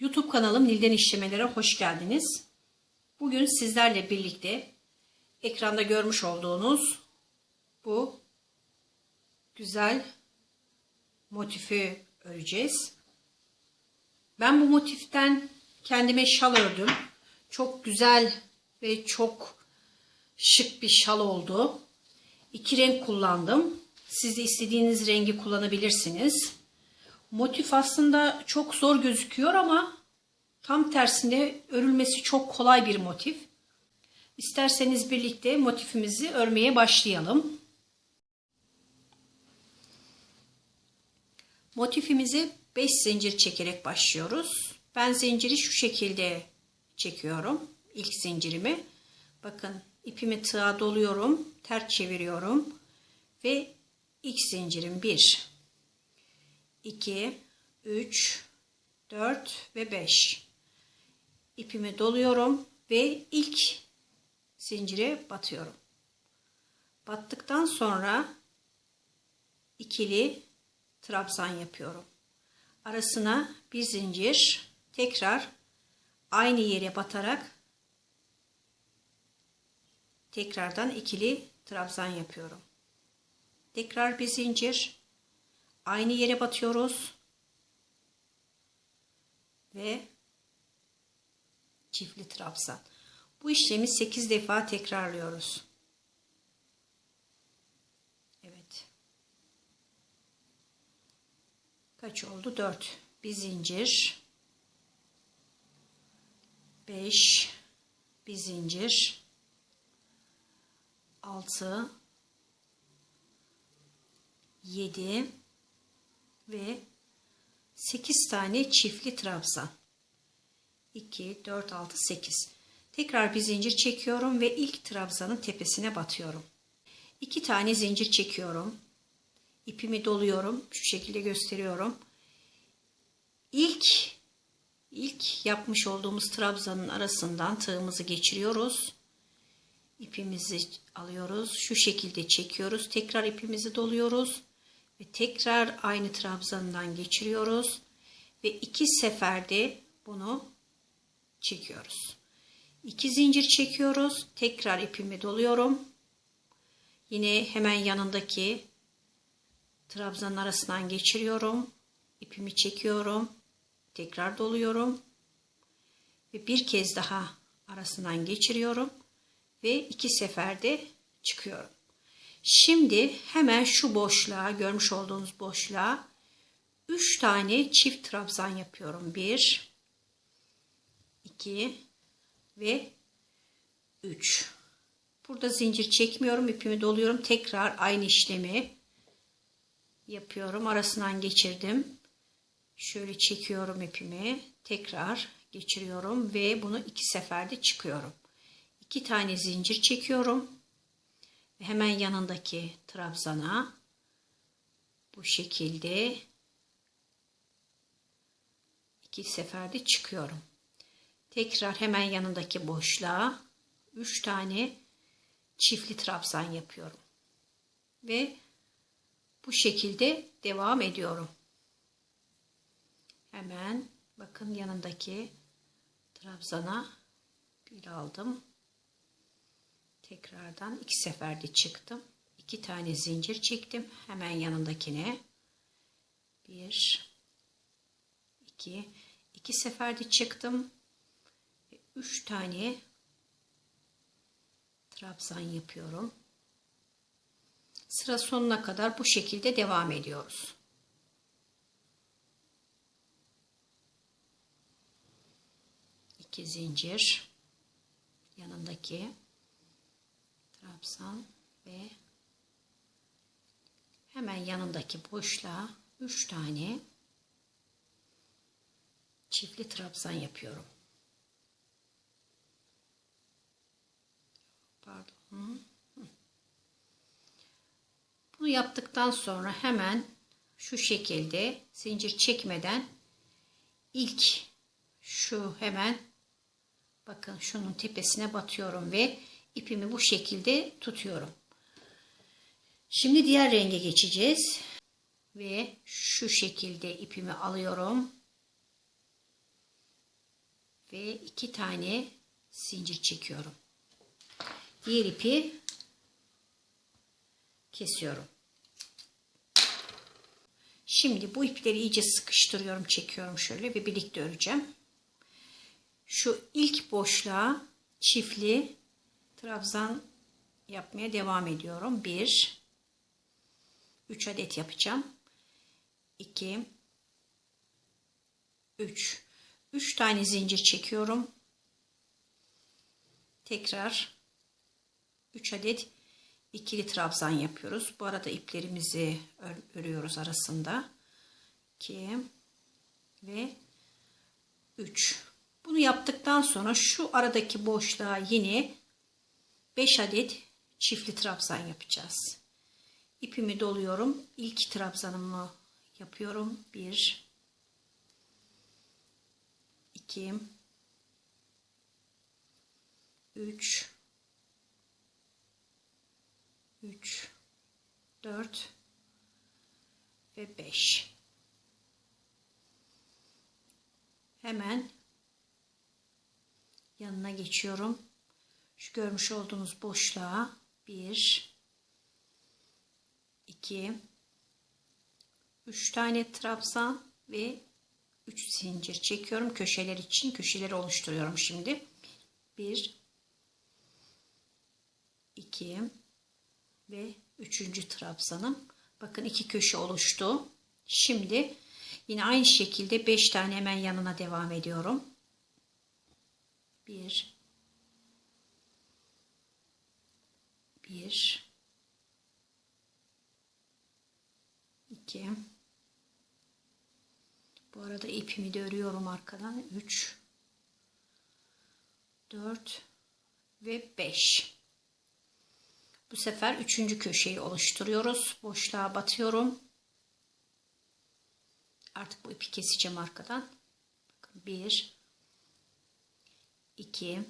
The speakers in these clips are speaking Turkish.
YouTube kanalım Nilden İşlemelere hoş geldiniz. Bugün sizlerle birlikte ekranda görmüş olduğunuz bu güzel motifi öreceğiz. Ben bu motiften kendime şal ördüm. Çok güzel ve çok şık bir şal oldu. İki renk kullandım. Siz de istediğiniz rengi kullanabilirsiniz. Motif aslında çok zor gözüküyor ama tam tersinde örülmesi çok kolay bir motif. İsterseniz birlikte motifimizi örmeye başlayalım. Motifimizi 5 zincir çekerek başlıyoruz. Ben zinciri şu şekilde çekiyorum. İlk zincirimi. Bakın ipimi tığa doluyorum. Ters çeviriyorum. Ve ilk zincirim 1 2 3 4 ve 5 ipimi doluyorum ve ilk zincire batıyorum. Battıktan sonra ikili trabzan yapıyorum. Arasına bir zincir tekrar aynı yere batarak tekrardan ikili trabzan yapıyorum. Tekrar bir zincir aynı yere batıyoruz ve çiftli trabzan. Bu işlemi 8 defa tekrarlıyoruz. Evet. Kaç oldu? 4. Bir zincir. 5 bir zincir. 6 7 ve 8 tane çiftli trabzan. 2, 4, 6, 8. Tekrar bir zincir çekiyorum ve ilk trabzanın tepesine batıyorum. 2 tane zincir çekiyorum. İpimi doluyorum. Şu şekilde gösteriyorum. İlk ilk yapmış olduğumuz trabzanın arasından tığımızı geçiriyoruz. İpimizi alıyoruz. Şu şekilde çekiyoruz. Tekrar ipimizi doluyoruz ve tekrar aynı trabzandan geçiriyoruz ve iki seferde bunu çekiyoruz. İki zincir çekiyoruz. Tekrar ipimi doluyorum. Yine hemen yanındaki trabzanın arasından geçiriyorum. İpimi çekiyorum. Tekrar doluyorum. Ve bir kez daha arasından geçiriyorum. Ve iki seferde çıkıyorum. Şimdi hemen şu boşluğa, görmüş olduğunuz boşluğa 3 tane çift trabzan yapıyorum. 1 2 ve 3. Burada zincir çekmiyorum, ipimi doluyorum. Tekrar aynı işlemi yapıyorum. Arasından geçirdim. Şöyle çekiyorum ipimi. Tekrar geçiriyorum ve bunu iki seferde çıkıyorum. 2 tane zincir çekiyorum hemen yanındaki trabzana bu şekilde iki seferde çıkıyorum. Tekrar hemen yanındaki boşluğa 3 tane çiftli trabzan yapıyorum. Ve bu şekilde devam ediyorum. Hemen bakın yanındaki trabzana bir aldım. Tekrardan iki seferde çıktım. İki tane zincir çektim. Hemen yanındakine. Bir, iki, iki seferde çıktım. Üç tane trabzan yapıyorum. Sıra sonuna kadar bu şekilde devam ediyoruz. İki zincir yanındaki trabzan ve hemen yanındaki boşluğa 3 tane çiftli trabzan yapıyorum. Pardon. Bunu yaptıktan sonra hemen şu şekilde zincir çekmeden ilk şu hemen bakın şunun tepesine batıyorum ve ipimi bu şekilde tutuyorum. Şimdi diğer renge geçeceğiz. Ve şu şekilde ipimi alıyorum. ve iki tane zincir çekiyorum. Diğer ipi kesiyorum. Şimdi bu ipleri iyice sıkıştırıyorum, çekiyorum şöyle ve birlikte öreceğim. Şu ilk boşluğa çiftli trabzan yapmaya devam ediyorum. 1 3 adet yapacağım. 2 3 3 tane zincir çekiyorum. Tekrar 3 adet ikili trabzan yapıyoruz. Bu arada iplerimizi örüyoruz arasında. 2 ve 3. Bunu yaptıktan sonra şu aradaki boşluğa yine 5 adet çiftli trabzan yapacağız. İpimi doluyorum. İlk trabzanımı yapıyorum. 1 2 3 3 4 ve 5 hemen yanına geçiyorum şu görmüş olduğunuz boşluğa 1 2 3 tane trabzan ve 3 zincir çekiyorum köşeler için köşeleri oluşturuyorum şimdi 1 2 ve üçüncü trabzanım. Bakın iki köşe oluştu. Şimdi yine aynı şekilde beş tane hemen yanına devam ediyorum. Bir, bir, iki. Bu arada ipimi de örüyorum arkadan. Üç, dört ve beş. Bu sefer üçüncü köşeyi oluşturuyoruz. Boşluğa batıyorum. Artık bu ipi keseceğim arkadan. Bakın bir, iki,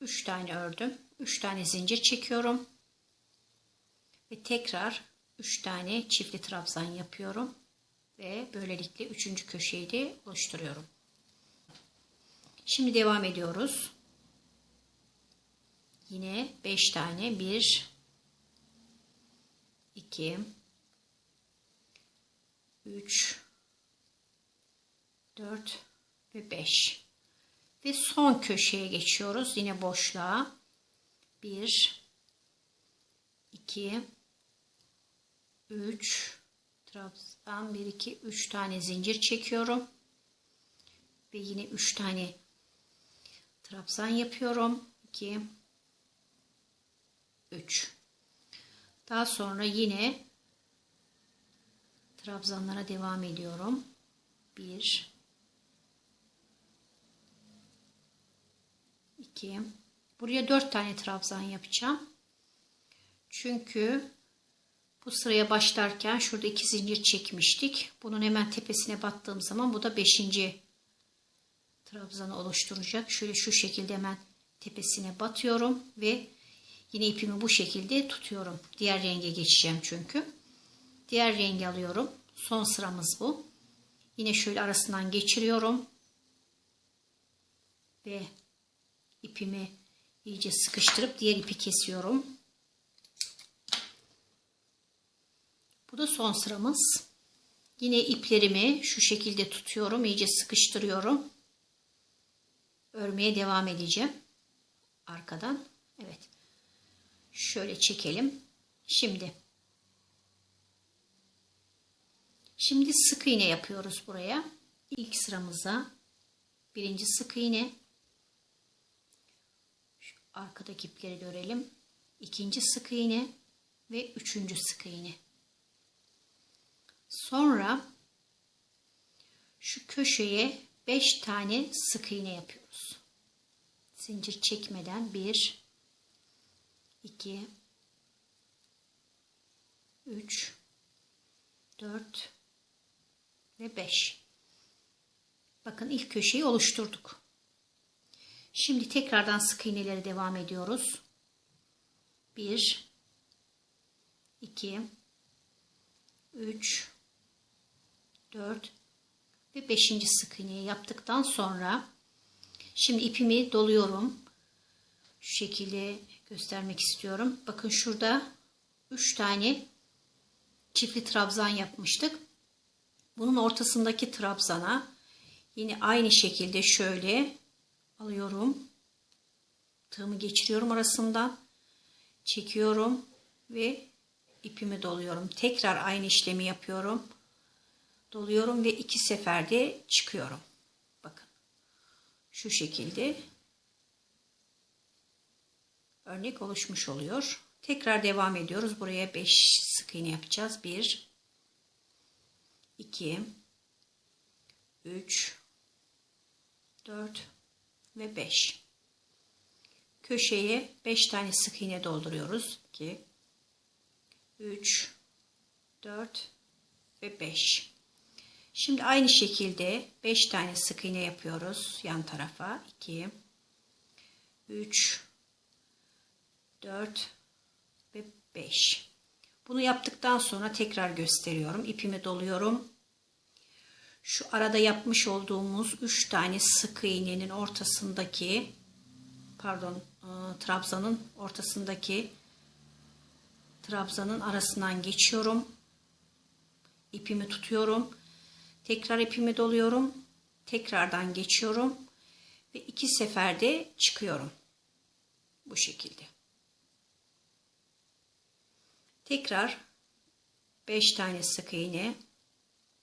üç tane ördüm. Üç tane zincir çekiyorum. Ve tekrar üç tane çiftli trabzan yapıyorum. Ve böylelikle üçüncü köşeyi de oluşturuyorum. Şimdi devam ediyoruz. Yine 5 tane 1 2 3 4 ve 5 ve son köşeye geçiyoruz. Yine boşluğa. 1 2 3 trabzan 1 2 3 tane zincir çekiyorum. Ve yine 3 tane trabzan yapıyorum. 2 3 daha sonra yine trabzanlara devam ediyorum. 1 2 buraya 4 tane trabzan yapacağım çünkü bu sıraya başlarken şurada iki zincir çekmiştik bunun hemen tepesine battığım zaman bu da 5. trabzanı oluşturacak şöyle şu şekilde hemen tepesine batıyorum ve Yine ipimi bu şekilde tutuyorum. Diğer renge geçeceğim çünkü. Diğer rengi alıyorum. Son sıramız bu. Yine şöyle arasından geçiriyorum. Ve ipimi iyice sıkıştırıp diğer ipi kesiyorum. Bu da son sıramız. Yine iplerimi şu şekilde tutuyorum. iyice sıkıştırıyorum. Örmeye devam edeceğim. Arkadan. Evet. Şöyle çekelim. Şimdi. Şimdi sık iğne yapıyoruz buraya. İlk sıramıza birinci sık iğne. Arkadaki ipleri görelim. İkinci sık iğne ve üçüncü sık iğne. Sonra şu köşeye 5 tane sık iğne yapıyoruz. Zincir çekmeden 1 2 3 4 ve 5 bakın ilk köşeyi oluşturduk şimdi tekrardan sık iğnelere devam ediyoruz 1 2 3 4 ve 5. sık iğneyi yaptıktan sonra Şimdi ipimi doluyorum. Şu şekilde göstermek istiyorum. Bakın şurada 3 tane çiftli trabzan yapmıştık. Bunun ortasındaki trabzana yine aynı şekilde şöyle alıyorum. Tığımı geçiriyorum arasından. Çekiyorum ve ipimi doluyorum. Tekrar aynı işlemi yapıyorum. Doluyorum ve iki seferde çıkıyorum. Bakın. Şu şekilde örnek oluşmuş oluyor. Tekrar devam ediyoruz. Buraya 5 sık iğne yapacağız. 1 2 3 4 ve 5 köşeye 5 tane sık iğne dolduruyoruz 2 3 4 ve 5 şimdi aynı şekilde 5 tane sık iğne yapıyoruz yan tarafa 2 3 4 ve 5 bunu yaptıktan sonra tekrar gösteriyorum. İpimi doluyorum. Şu arada yapmış olduğumuz 3 tane sık iğnenin ortasındaki pardon e, trabzanın ortasındaki trabzanın arasından geçiyorum. İpimi tutuyorum. Tekrar ipimi doluyorum. Tekrardan geçiyorum ve iki seferde çıkıyorum. Bu şekilde. Tekrar 5 tane sık iğne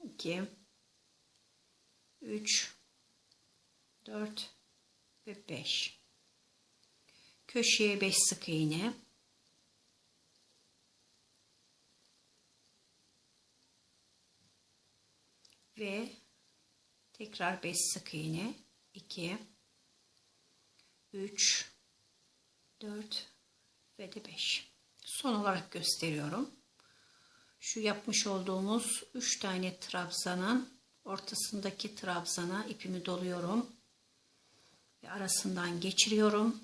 2 3 4 ve 5 köşeye 5 sık iğne. Ve tekrar 5 sık iğne. 2 3 4 ve de 5 son olarak gösteriyorum. Şu yapmış olduğumuz 3 tane trabzanın ortasındaki trabzana ipimi doluyorum. Ve arasından geçiriyorum.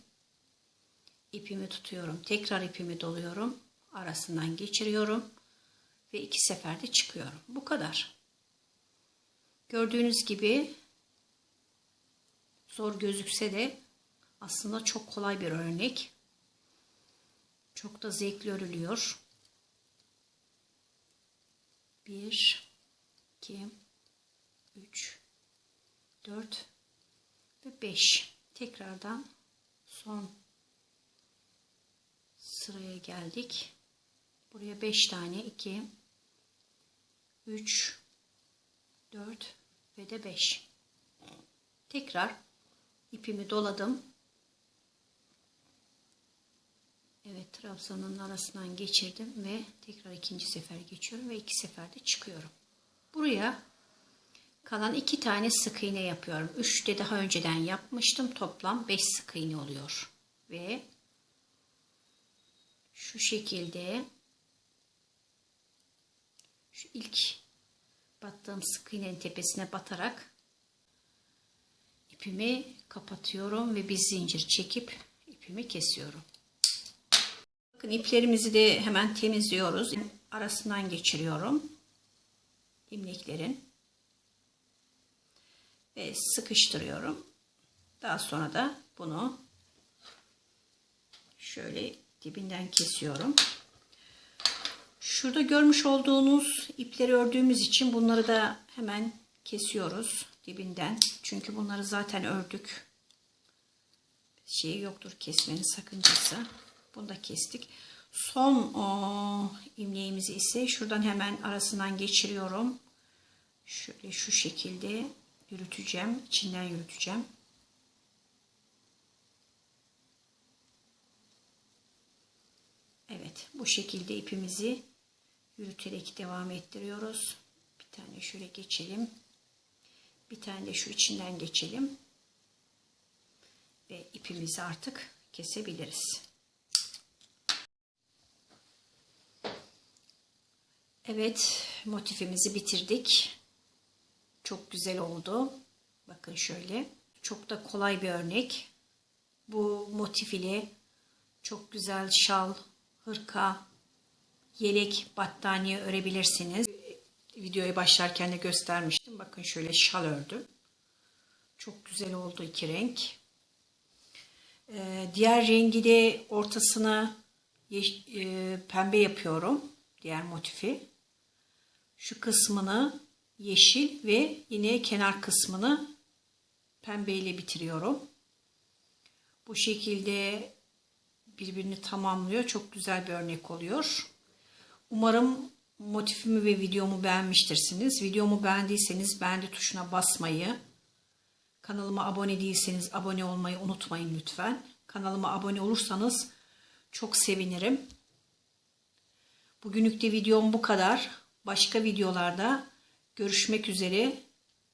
İpimi tutuyorum. Tekrar ipimi doluyorum. Arasından geçiriyorum. Ve iki seferde çıkıyorum. Bu kadar. Gördüğünüz gibi zor gözükse de aslında çok kolay bir örnek. Çok da zevkli örülüyor. 1 2 3 4 ve 5 tekrardan son sıraya geldik. Buraya 5 tane 2 3 4 ve de 5. Tekrar ipimi doladım. Evet trabzanın arasından geçirdim ve tekrar ikinci sefer geçiyorum ve iki seferde çıkıyorum. Buraya kalan iki tane sık iğne yapıyorum. Üç de daha önceden yapmıştım. Toplam beş sık iğne oluyor. Ve şu şekilde şu ilk battığım sık iğnenin tepesine batarak ipimi kapatıyorum ve bir zincir çekip ipimi kesiyorum. Bakın iplerimizi de hemen temizliyoruz. Arasından geçiriyorum. İmleklerin. Ve sıkıştırıyorum. Daha sonra da bunu şöyle dibinden kesiyorum. Şurada görmüş olduğunuz ipleri ördüğümüz için bunları da hemen kesiyoruz dibinden. Çünkü bunları zaten ördük. Şey yoktur kesmenin sakıncası. Bunu da kestik. Son o, imleğimizi ise şuradan hemen arasından geçiriyorum. Şöyle şu şekilde yürüteceğim. içinden yürüteceğim. Evet bu şekilde ipimizi yürüterek devam ettiriyoruz. Bir tane şöyle geçelim. Bir tane de şu içinden geçelim. Ve ipimizi artık kesebiliriz. Evet motifimizi bitirdik. Çok güzel oldu. Bakın şöyle. Çok da kolay bir örnek. Bu motif ile çok güzel şal, hırka, yelek, battaniye örebilirsiniz. Videoya başlarken de göstermiştim. Bakın şöyle şal ördüm. Çok güzel oldu iki renk. Ee, diğer rengi de ortasına e, pembe yapıyorum. Diğer motifi. Şu kısmını yeşil ve yine kenar kısmını pembe ile bitiriyorum. Bu şekilde birbirini tamamlıyor. Çok güzel bir örnek oluyor. Umarım motifimi ve videomu beğenmiştirsiniz. Videomu beğendiyseniz beğendi tuşuna basmayı, kanalıma abone değilseniz abone olmayı unutmayın lütfen. Kanalıma abone olursanız çok sevinirim. Bugünlük de videom bu kadar. Başka videolarda görüşmek üzere.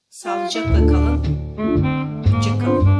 Sağlıcakla kalın. Hoşça kalın.